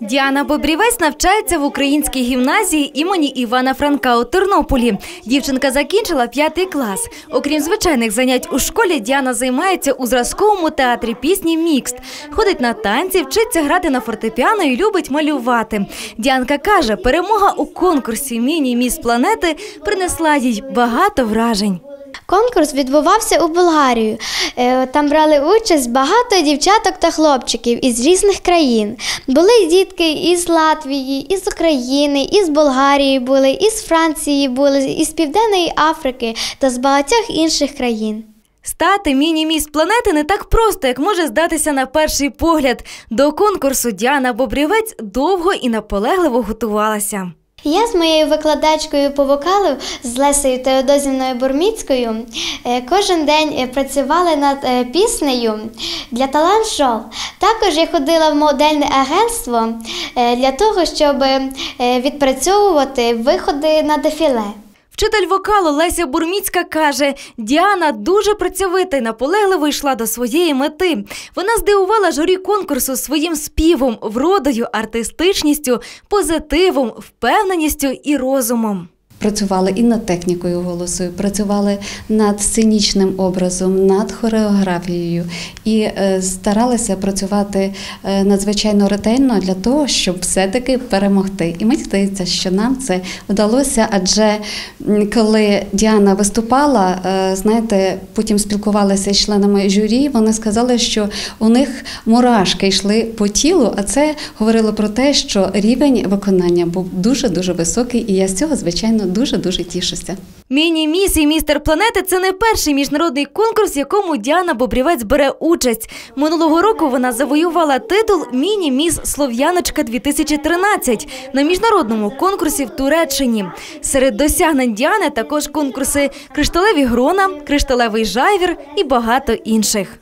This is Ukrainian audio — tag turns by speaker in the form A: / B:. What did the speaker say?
A: Діана Бобрівець навчається в українській гімназії імені Івана Франка у Тернополі. Дівчинка закінчила п'ятий клас. Окрім звичайних занять у школі, Діана займається у зразковому театрі пісні Мікст. Ходить на танці, вчиться грати на фортепіано і любить малювати. Діанка каже, перемога у конкурсі Міні Міс Планети принесла їй багато вражень.
B: Конкурс відбувався у Болгарію. Е, Там брали участь багато дівчаток та хлопчиків із різних країн. Були дітки із Латвії, із України, із Болгарії були, із Франції були, із Південної Африки та з багатьох інших країн.
A: Стати міні-міс планети не так просто, як може здатися на перший погляд. До конкурсу Діана Бобрівець довго і наполегливо готувалася.
B: Я з моєю викладачкою по вокалу з Лесею Теодозівною Бурміцькою е, кожен день е, працювали над е, піснею для талант шоу. Також я ходила в модельне агентство для того, щоб відпрацьовувати виходи на дефіле.
A: Вчитель вокалу Леся Бурміцька каже, Діана дуже працьовита й наполегливо йшла до своєї мети. Вона здивувала журі конкурсу своїм співом, вродою, артистичністю, позитивом, впевненістю і розумом.
C: Працювали і над технікою голосу, працювали над сценічним образом, над хореографією і е, старалися працювати е, надзвичайно ретельно для того, щоб все-таки перемогти. І мені здається, що нам це вдалося, адже коли Діана виступала, е, знаєте, потім спілкувалися з членами журі, вони сказали, що у них мурашки йшли по тілу, а це говорило про те, що рівень виконання був дуже дуже високий, і я з цього, звичайно, дуже дуже тішуся.
A: Міні-міс і містер планети це не перший міжнародний конкурс, в якому Діана Бобрівець бере участь. Минулого року вона завоювала титул Міні-міс Слов'яночка 2013 на міжнародному конкурсі в Туреччині. Серед досягнень Діани також конкурси Кришталеві грона, Кришталевий жайвір і багато інших.